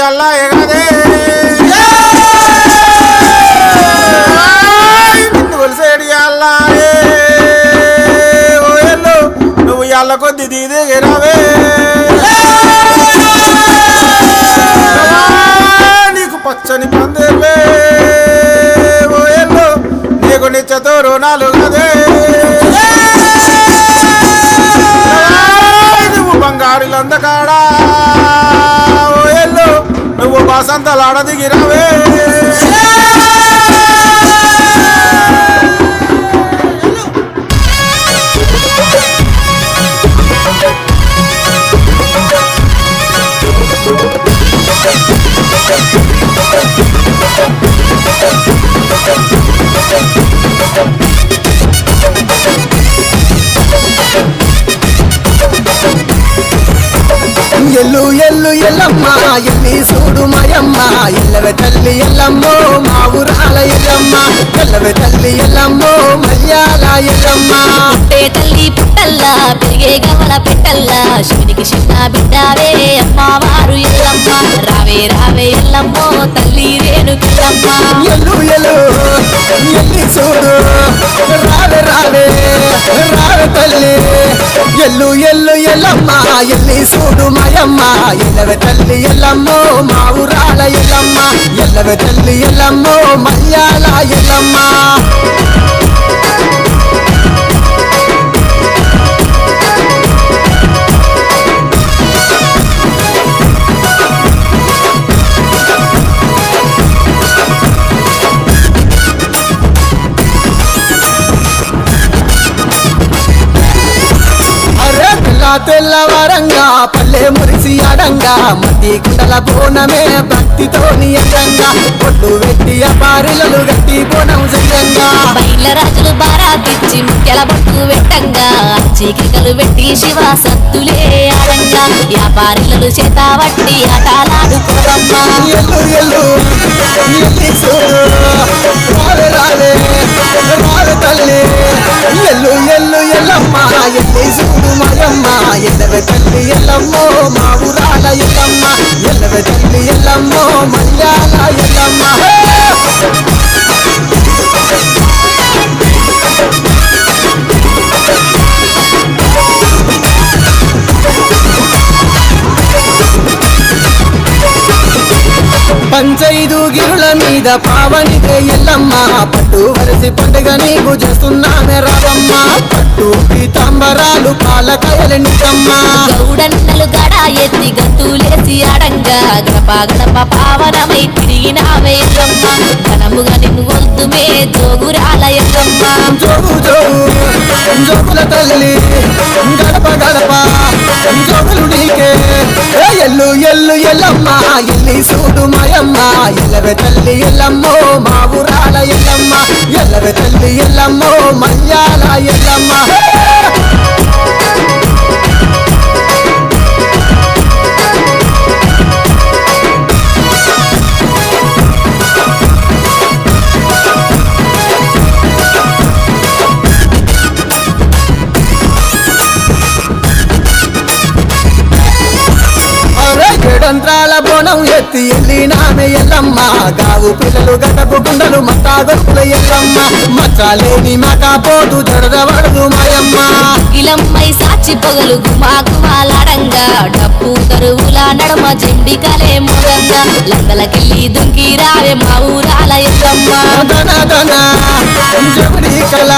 అల్లా ఎగదే నిన్ను కొలిసేడి ఓ ఎల్లు నువ్వు ఎల్ల కొద్ది దీది ఎరావే నీకు పచ్చని పందేవే ఓ ఎల్లు నీకు నిచ్చతో రుణాలు కదే నువ్వు బంగారు లందకాడా ఓ ఎల్లు నువ్వు బాసంతలాడ ఎల్లు ఎల్లు ఎల్లమ్మ ఎల్లి చూడు మాయమ్మ. ఎల్లవే తల్లి ఎల్లమ్మో మా ఊరాల ఎల్లమ్మ. ఎల్లవే తల్లి ఎల్లమ్మో మల్యాల ఎల్లమ్మ. పుట్టే తల్లి పుట్టల్లా పెరిగే గమల పెట్టల్లా. శివునికి చిన్న బిడ్డావే అమ్మవారు ఎల్లమ్మ. రావే రావే ఎల్లమ్మో తల్లి రేణుకెల్లమ్మ. ఎల్లు ఎల్లు ఎల్లి చూడు. రావే రావే రావే తల్లి. ఎల్లు ఎల్లు ఎల్లమ్మ. ఎల్లి చూడు మాయమ్మ. ఎల్లవ తల్లి ఎల్లమ్మో. మా ఊరాల ఎల్లమ్మ. ఎల్లవ తల్లి ఎల్లమ్మో. మల్యాల ఎల్లమ్మ. తెల్లవారంగా పల్లె మురిసి అడంగా మట్టి కుండల బోనమే భక్తితోని అందంగా పొట్టు వెట్టి అపారిలలు గట్టి బోనం చెయ్యంగా బయల రాజులు బారాతిచ్చి ముఖ్యల బొట్టు వెట్టంగా చీకికలు వెట్టి శివ సత్తులే ఆడంగా. వ్యాపారులను చేత వట్టి ఆటలాడుకోవమ్మ. ఎల్లు ఎల్లు తల్లి. ఎల్లమ్మ ఎల్లి చూడు మాయమ్మ ఎల్లవే తల్లి ఎల్లమ్మో మా ఊరాల ఎల్లమ్మ ఎల్లవ తల్లి ఎల్లమ్మో మల్యాల ఎల్లమ్మ. పంచైదు గిరుల మీద పావనిదే ఎల్లమ్మ పట్టు వరసి పండుగ నీకు చేస్తున్నామే రావమ్మ పట్టు పీతాంబరాలు పాలకాయలు నిజమ్మ. గౌడన్నలు గడ ఎత్తి గంతులేసి ఆడంగా గడప గడప పావనమై తిరిగినావే ఎల్లమ్మ. ఘనముగా నిన్ను వద్దుమే జోగురాల ఎల్లమ్మ. జోగు జోగు జోగుల తల్లి. గడప గడప జోగులు నీకే. ఎల్లు ఎల్లు ఎల్లమ్మ. ఎల్లి చూడు మాయమ్మ. ఎల్లవే తల్లి ఎల్లమ్మో మా ఊరాల ఎల్లమ్మ. ఎల్లవే తల్లి ఎల్లమ్మో మల్యాల ఎల్లమ్మ. Yeah. ఏడంత్రాల బోనం ఎత్తి ఎల్లినామె ఎల్లమ్మ. గావు పిల్లలు గడపు గుండలు మట్టా గొప్పల ఎల్లమ్మ మచ్చాలేని మకా పోటు జడదవడదు మాయమ్మ. ఇలమ్మై సాచి పొగలు గుమా గుమాలాడంగా డప్పు కరువుల నడమ జెండికలే మోగంగా. లందలకెళ్ళి దుంకి రావే మా ఊరాల ఎల్లమ్మ. దన దన జబడి కళ.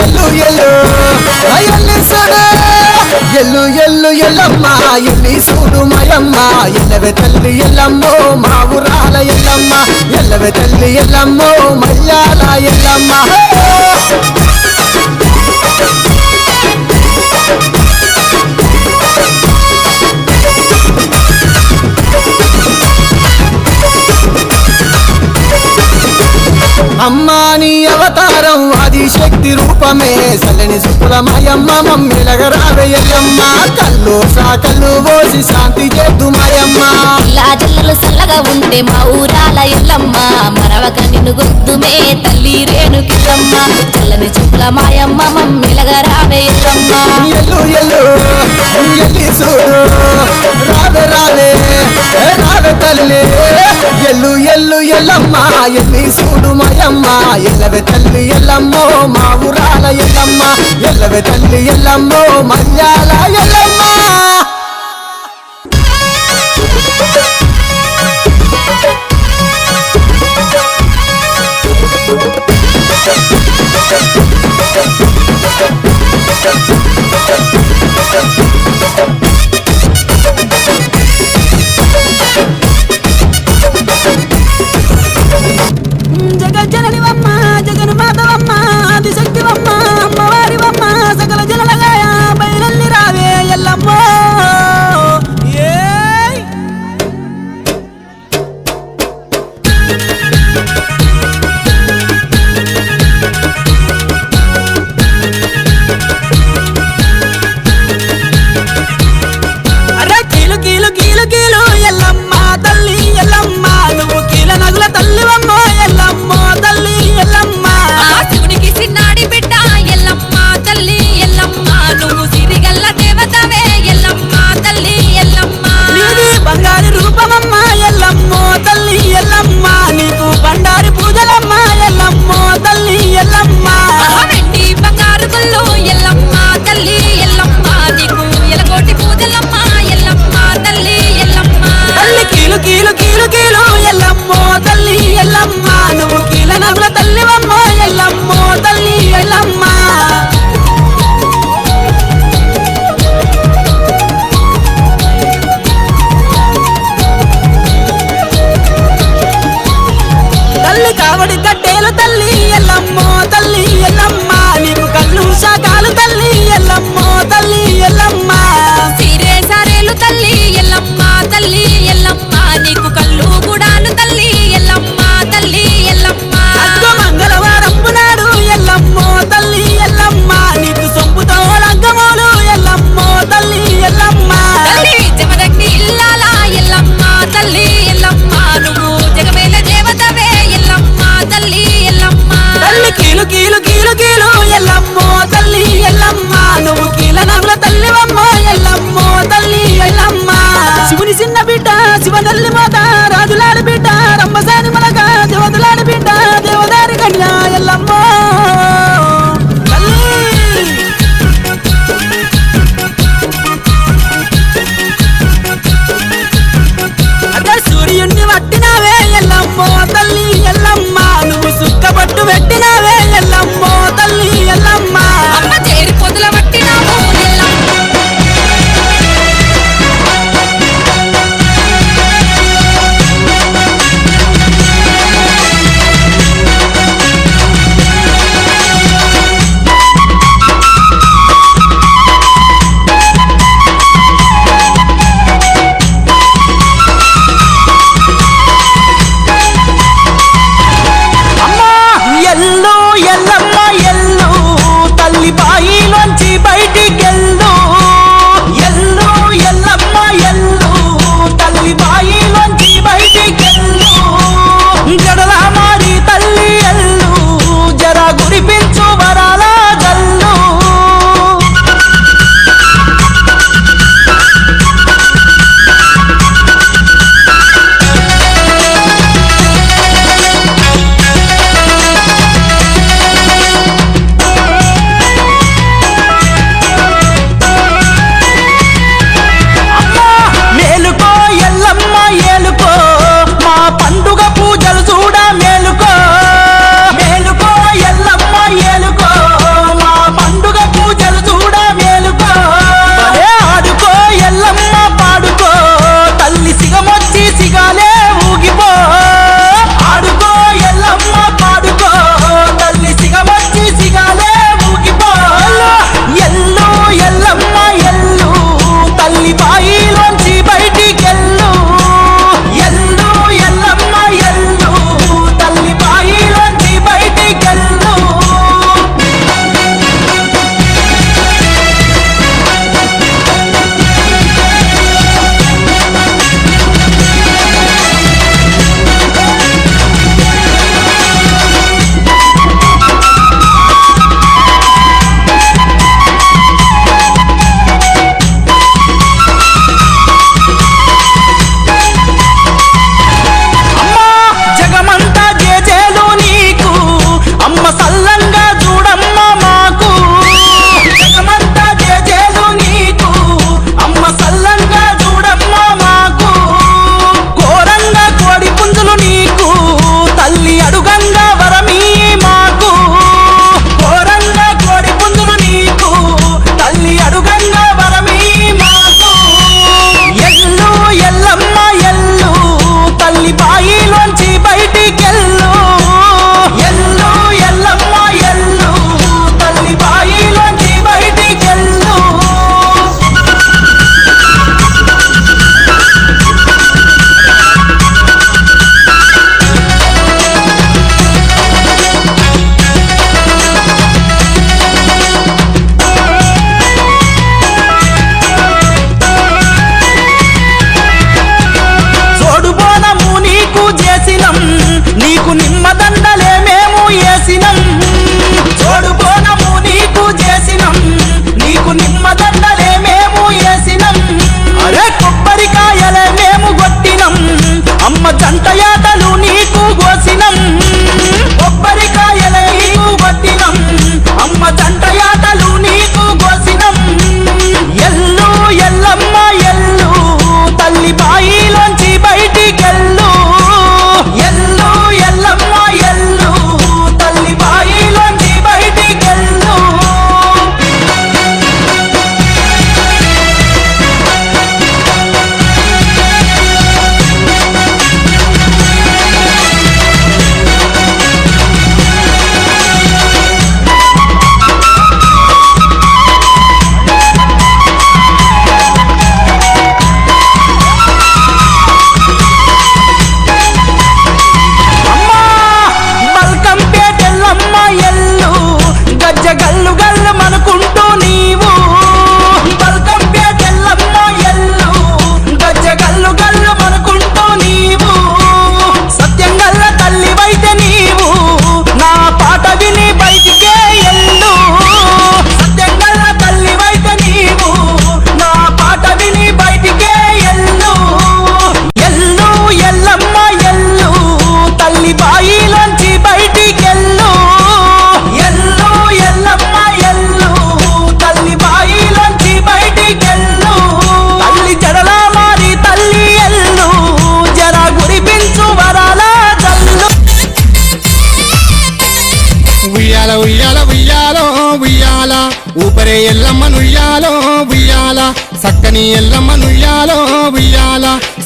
ఎల్లు ఎల్లు ఎల్లి సడే. ఎల్లు ఎల్లు ఎల్లమ్మ ఎల్లి సూడు మాయమ్మ. ఎల్లవే తల్లి ఎల్లమ్మో మా ఊరాల ఎల్లమ్మ. ఎల్లవే తల్లి ఎల్లమ్మో మల్యాల ఎల్లమ్మ. అమ్మా నీ అవతారం శక్తి రూపమే సలని సుకులమయమ్మ మమ్మిలగరావే ఎల్లమ్మ. కళ్ళు సాకళ్ళు పోసి శాంతి చేద్దు మాయమ్మ. ఇలా జల్లలు సల్లగా ఉంటే మా ఊరాల ఎల్లమ్మ. మరవక నిన్ను గుర్తుమే తల్లి రేణుకిల్లమ్మ చల్లని చుక్కల మాయమ్మ మమ్మిలగా రావే ఎల్లమ్మ. ఎల్లు ఎల్లు ఎల్లి రావే రావే ఏ రావే తల్లి. ఎల్లు ఎల్లు ఎల్లమ్మ ఎల్లి సూడు మాయమ్మ ఎల్లవే తల్లి ఎల్లమ్మో మా ఊరాల ఎల్లమ్మ ఎల్లవే తల్లి ఎల్లమ్మో మల్యాల ఎల్లమ్మ.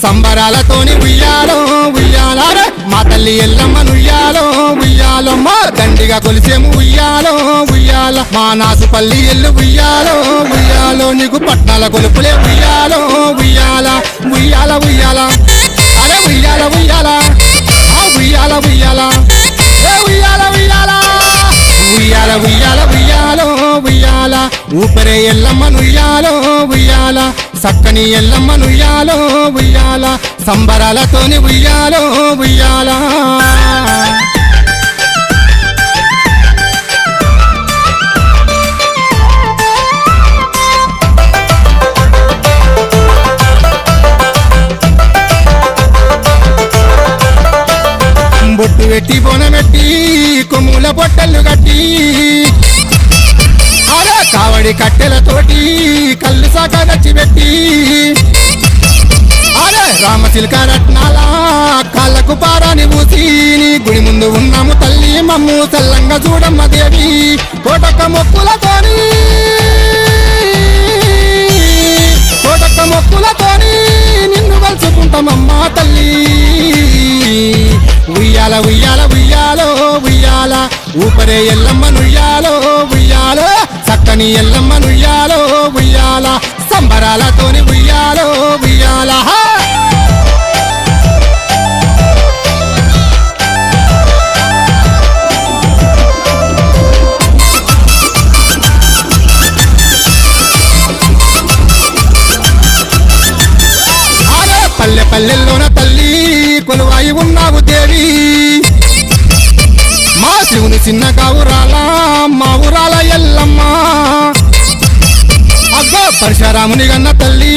సంబరాలతోని ఉయ్యాలో ఉయ్యాలరే మా తల్లి ఎల్లమ్మ నుయ్యాలో ఉయ్యాలమ్మ దండిగా కొలిసేము ఉయ్యాలో ఉయ్యాల. మా నాసుపల్లి ఎల్లు ఉయ్యాలో ఉయ్యాలో. నీకు పట్నాల కొలుపులే ఉయ్యాలో ఉయ్యాల. ఉయ్యాల ఉయ్యాల. అరే ఉయ్యాల ఉయ్యాల. ఆ ఉయ్యాల ఉయ్యాల. ఏ ఉయ్యాల ఉయ్యాల. ఉయ్యాల ఉయ్యాల ఉయ్యాలో ఉయ్యాల. ఊపరే ఎల్లమ్మ నుయ్యాలో ఉయ్యాల. చక్కని ఎల్లమ్మ ఉయ్యాలో ఉయ్యాల. సంబరాలతోని ఉయ్యాలో ఉయ్యాల. బొట్టు పెట్టి బొనమెట్టి కొమ్ముల బొట్టలు కట్టి. కావడి కట్టెలతోటి కళ్ళు సాక నచ్చిపెట్టి. అరే రామచిలక రత్నాల కాళ్ళకు పారాని పూసి నీ గుడి ముందు ఉన్నాము తల్లి మమ్ము చల్లంగా చూడమ్మ దేవి. కోటక్క మొక్కులతోని కోటక్క మొక్కులతోని నిన్ను కలుసుకుంటామమ్మా తల్లి. ఉయ్యాల ఉయ్యాల ఉయ్యాలో ఉయ్యాల. ఊపరే ఎల్లమ్మ నుయ్యాలో ఉయ్యాలో. చక్కని ఎల్లమ్మ నుయ్యాలో ఉయ్యాల. సంబరాలతోని ఉయ్యాలో ఉయ్యాల. అని మా శివుని చిన్న కావురాల మా ఊరాల ఎల్లమ్మ. అగ్గో పరశురాముని గన్న తల్లి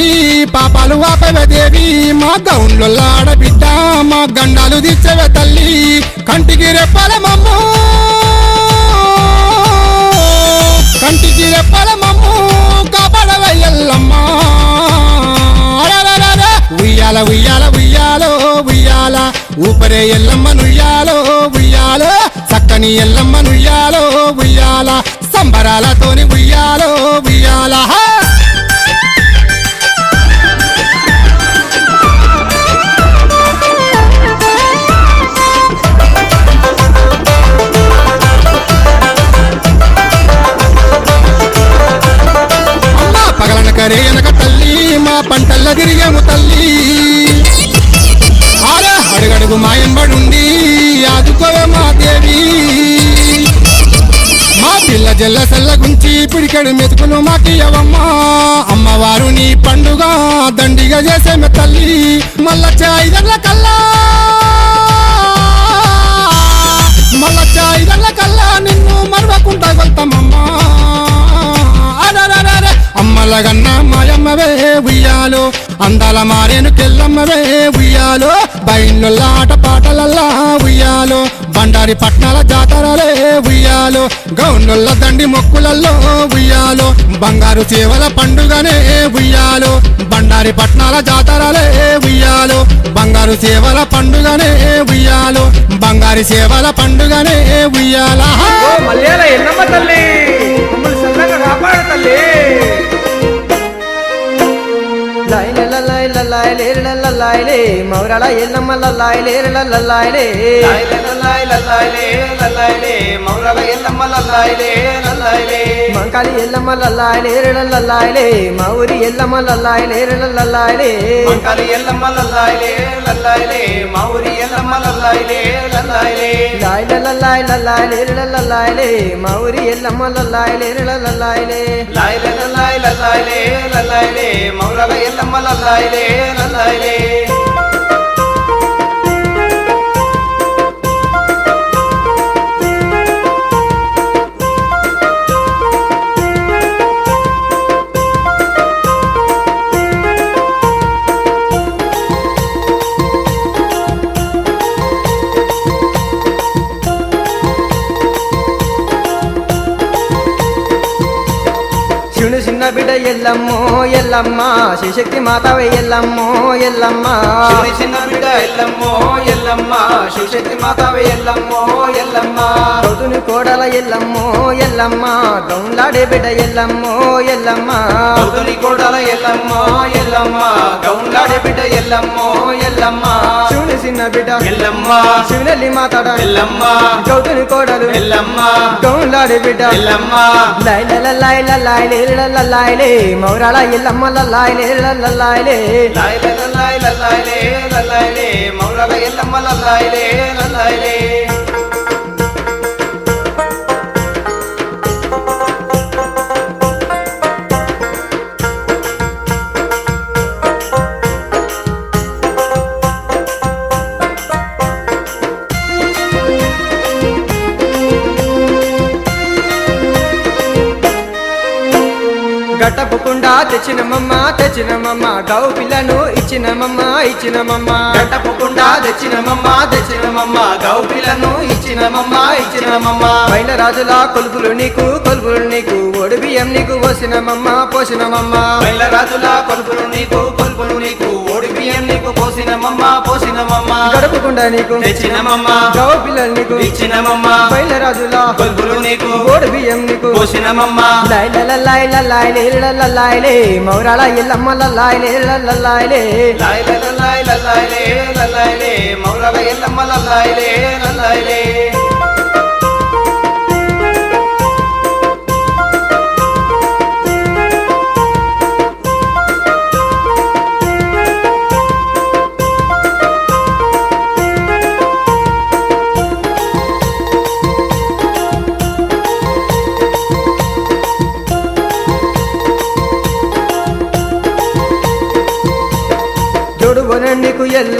పాపాలు వాపవే దేవి మా గౌన్లో ఆడబిడ్డ మా గండాలు దిచ్చవే తల్లి. కంటికి రెప్పల మమ్ము. కంటికి రెప్పల మమ్ము. కాపాడవే ఎల్లమ్మ. ఉయ్యాల ఉయ్యాల ఉయ్యాల. ఊపరే ఎల్లమ్మ నుయ్యాలో ఉయ్యాలో చక్కని ఎల్లమ్మ నుయ్యాలో ఉయ్యాల సంబరాలతోని ఉయ్యాలో ఉయ్యాల. పిడికెడు మెతుకులు మాకియవమ్మా అమ్మవారు నీ పండుగ దండిగా చేసేమె తల్లి. మల్ల ఐదర్ల కల్లా. మల్ల ఐదర్ల కల్లా నిన్ను మరవకుండా వెళ్తామమ్మా. అమ్మలగన్న మాయమ్మవే ఉయ్యాలో అందాల మారేను కెల్లమ్మవే ఉయ్యాలో బయలు ఆట పాటలల్లా ఉయ్యాలో బండారి పట్నాల జాతరలే ఉయ్యాలో గౌన్నుల్ల దండి మొక్కులల్లో ఉయ్యాలో బంగారు సేవల పండుగనే ఉయ్యాలో బండారి పట్నాల జాతరలే ఉయ్యాలో బంగారు సేవల పండుగనే ఉయ్యాలో బంగారి సేవల పండుగనే ఉయ్యాలా. తల్లి லல்லாய் லேர் லல்லாய் லே மௌராளா எல் நம்ம லல்லாய் லேர் லல்லாய் லே லல்லாய் லல்லாய் லே லல்லாய் லே மௌராளா எல் நம்ம லல்லாய் லே லல்லாய் லே மங்காளி எல்லம்ம லல்லாய் லேர் லல்லாய் லே மௌரி எல்லம்ம லல்லாய் லேர் லல்லாய் லே மங்காளி எல்லம்ம லல்லாய் லேர் லல்லாயிலே மௌரியல்லம்மா லல்லாயிலே லல்லாயிலே. லாயில லல்லாய் லல்லாயிலே லல்லாயிலே மௌரியல்லம்மா லல்லாயிலே லல்லாயிலே லாயில லல்லாய் லல்லாயிலே லல்லாயிலே மௌரவையல்லம்மா லல்லாயிலே லல்லாயிலே. baby. ఎల్లమ్మ ఎల్లమ్మ. శిశక్తి మాతవే ఎల్లమ్మో ఎల్లమ్మ. చిన్న బిడ్డ ఎల్లమ్మో ఎల్లమ్మ. శివశక్తి మాతావే ఎల్లమ్మో ఎల్లమ్మ. గౌతుని కోడల ఎల్లమ్మో ఎల్లమ్మ. గౌన్లాడే బిడ్డ ఎల్లమ్మో ఎల్లమ్మ. గౌతుని కోడల ఎల్లమ్మో ఎల్లమ్మ. గౌంలాడే బిడ్డ ఎల్లమ్మో ఎల్లమ్మ. శివుని చిన్న బిడ్డ ఎల్లమ్మ. శివునెల్లి మాతాడ ఎల్లమ్మ. గౌతుని కోడలు ఎల్లమ్మ. గౌన్లాడే బిడ్డ ఎల్లమ్మ. లాయలే మౌరాల ఎల్లమ్మ లల్లాయలే లల్లాయలే లాయ్ లల్లాయిలే లల్లాయిలే లలాయ్లే ఇల్లమ్మ లల్లాయిలే లల్లాయిలే లలాయ్లే గట్టపుకుండా తెచ్చినమమ్మ తెచ్చినమమ్మ గౌ పిల్లను ఇచ్చినమమ్మ ఇచ్చినమమ్మ గట్టపుకుండా తెచ్చినమమ్మ తెచ్చినమమ్మ గౌ పిల్లను ఇచ్చినమమ్మ ఇచ్చినమమ్మ పైన రాజుల కొలుపులు నీకు కొలుపులు నీకు. ఒడి బియ్యం నీకు పోసినమమ్మ పోసినమమ్మ పైన రాజుల కొలుపులు నీకు కొలుపులు నీకు. బియ్యం నీకు పోసినమమ్మ పోసినమమ్మ గడపకుండా నీకు తెచ్చినమమ్మ గౌ పిల్లలు నీకు ఇచ్చినమమ్మ బయల రాజుల కొలుపులు నీకు ఓడి బియ్యం నీకు పోసినమమ్మ లాయలే మౌరాల ఎల్లమ్మ లల్లాయలే లల్లాయలే లాయ్ లలాయ్ లలాయ్లే లలాయ్లే మౌరగ ఎల్లమ్మ లలాయ్లే లలాయ్లే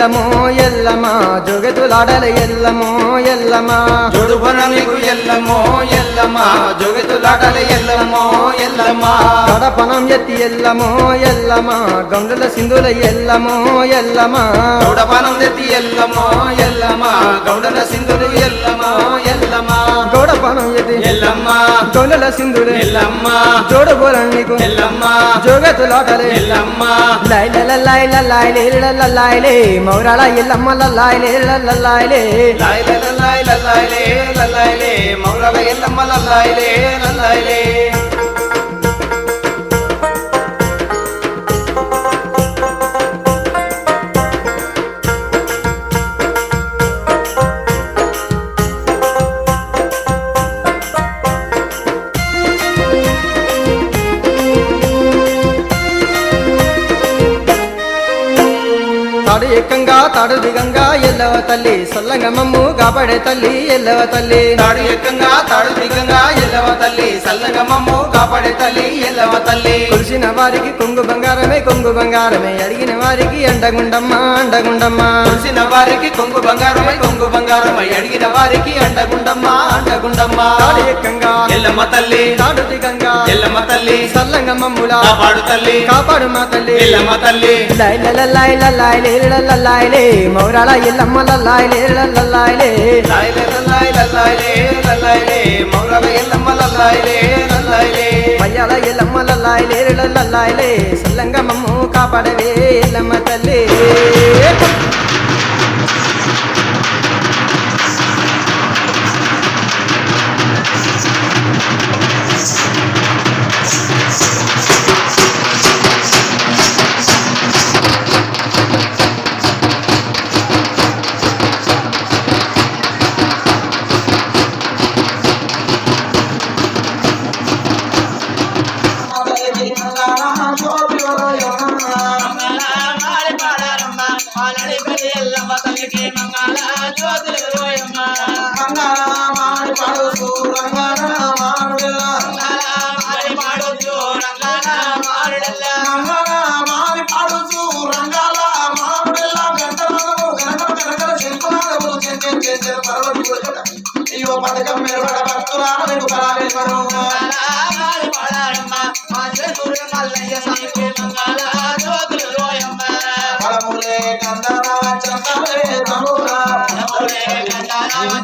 ఎల్లమో ఎల్లమా? జోగెతులాడల ఎల్లమో ఎల్లమా? జోడుబన నీకు ఎల్లమ్మో ఎల్లమ్మ జోగెతులాటల ఎల్లమ్మో ఎల్లమ్మ గడపనం ఎత్తి ఎల్లమో ఎల్లమా? గంగుల సింధుల ఎల్లమో ఎల్లమా? గౌడపానం తెత్తి ఎల్లమ్మో ఎల్లమ్మ గౌడల సింధులు ఎల్లమ్మో ఎల్లమ్మ గౌడపనం ఎత్తి ఎల్లమ్మ గౌలుల సింధులు ఎల్లమ్మ జోడుబొన నీకు ఎల్లమ్మ జోగెతులాడలే ఎల్లమ్మ లాయలే మౌరాల ఎల్లమ్మ లల్లాయలే లల్లాయలే లాయ్ లలాయ్ లలాయ్లే లలాయ్లే మౌరగ ఎల్లమ్మ లలాయ్లే లలాయ్లే ఎక్కంగా తాడు దిగంగా ఎల్లవ తల్లి సల్లంగ మమ్ము కాపాడే తల్లి ఎల్లవ తల్లి. తాడు ఎక్కంగా తాడు దిగంగా ఎల్లవ తల్లి సల్లగమ్మమ్ము కాపాడే తల్లి ఎల్లవ తల్లి. కొలిసిన వారికి కొంగు బంగారమే కొంగు బంగారమే. అడిగిన వారికి అండగుండమ్మ అండగుండమ్మ. కొలిసిన వారికి కొంగు బంగారమై కొంగు బంగారమై. అడిగిన వారికి అండగుండమ్మ అండగుండమ్మ. తాడు ఎక్కంగా ఎల్లమ్మ తల్లి. తాడు దిగంగా ఎల్లమ్మ తల్లి. సల్లంగ మమ్ములా. కాపాడు తల్లి. కాపాడు మా తల్లి. ఎల్లమ్మ తల్లి. లాయలే మౌరాల ఎల్లమ్మ లల్లాయలే లల్లాయలే లాయ్ లలాయ్ లలాయ్లే లలాయ్లే ఎల్లమ్మ లలాయ్లే లలాయ్లే మయ్యాల ఎల్లమ్మ లల్లాయలే లల్లాయలే సల్లంగ మమ్ము కాపాడవే ఎల్లమ్మ తల్లి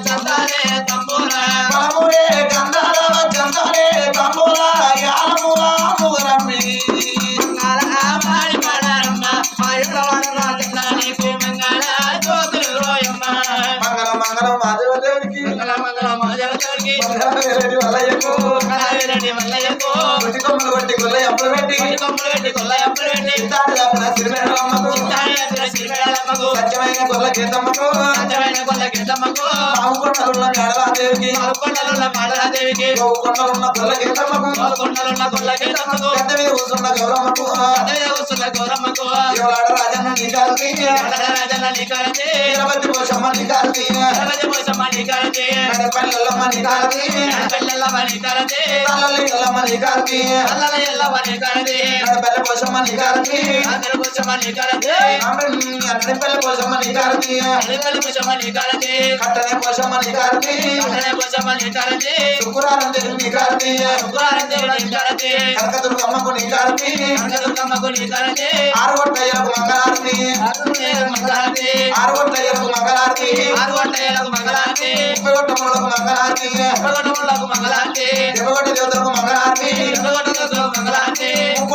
చందనే తంబూల బాబులే గంధాలవ చందనే తంబూల యాలముల మురమ్మి నాలమాడి పడరమ్మ మాయలవన చందనే మంగళ జ్యోతులు రోయమ్మ మంగళ మంగళ మాదేవదేవికి మంగళ మంగళ మాదేవదేవికి మంగళవేరెడ్డి వల్లయ్యకు. మంగళవేరెడ్డి వల్లయ్యకు. కొట్టి కొమ్మలు కొట్టి కొల్లయ్య అప్పులు పెట్టి. కొట్టి కొమ్మలు పెట్టి కొల్లయ్య అప్పులు పెట్టి. తాడు దాపున సిరిమేడ అమ్మకు. సిరిమేళమ్మకు సత్యమైన గొల్ల గీతమ్మకు సత్యమైన కొల్ల గిద్దమ్మకు పావుకొండలున్న మేడలాదేవికి కొండలున్న మాడలాదేవికి కొండలున్న గొల్ల గీతమ్మకు కొండలున్న కొల్ల గిద్దమ్మకు పెద్ద మీద కూర్చున్న గౌరమ్మకు. అదే వస్తున్న గౌరమ్మకు. ఎవలాడ రాజన్న నీకాలకి రాజన్న నీకారతి. నిలబడి పోషమ్మ నీకాలకి గణపతి పోసమ్మ నీకారతి. నడపల్లెల్లమ్మ నీకాలకి పెళ్ళెల్లమ్మ నీకారతి. తల్లల్లి ఎల్లమ్మ నీకాలకి అల్లల ఎల్లమ్మ నీకారతి. నడపల్లె పోషమ్మ నీకాలకి అందరు పోసమ్మ నీకారతి. అన్నపల్లె పోషమ్మ నీకాలకి అల్లిపల్లి పోసమ్మ నీకారతి కట్టనే పోషమ్మ నీకాలకి అల్లనే పోసమ్మ నీకారతి శుక్రారం దేవుని నీకాలకి శుక్రవారం దేవుడు నీకారతి కనకదుర్గమ్మకు నీకాలకి కనకదుర్గమ్మకు నీకారతి ఆరుగొట్టయ్యలకు మంగళారతి. మంగళారతి ఆరుగొట్టయ్యలకు మంగళారతి. ఆరు గంటలకు మంగళారతి. గొట్టములకు మంగళారతి. ఒకటములకు మంగళారతి. దేవగొట్ట దేవతలకు మంగళారతి. ముక్కోటి దేవతలకు మంగళారతి. ఎల్లమ్మ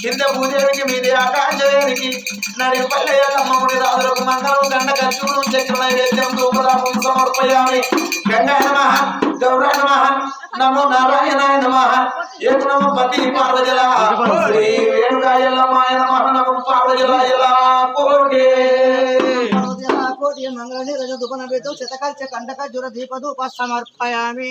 కింద భూదేవికి మీదే ఆకాశవేనికి నరి పల్లెయ ముడి రాజులకు మంగళం గండ ఖర్చూరు చక్ర నైవేద్యం ధూపదాపం సమర్పయామి. గంగా నమ గౌరా నమ నమో నారాయణాయ నమ. ఏకు నమ పతి పార్వజల శ్రీ వేణుగాయ ఎల్లమ్మాయ నమ నమో పార్వజలాయ కోటే కోటి మంగళని రజ దుపన వేదో శతకాల్చ కండక జ్వర దీప ధూప సమర్పయామి.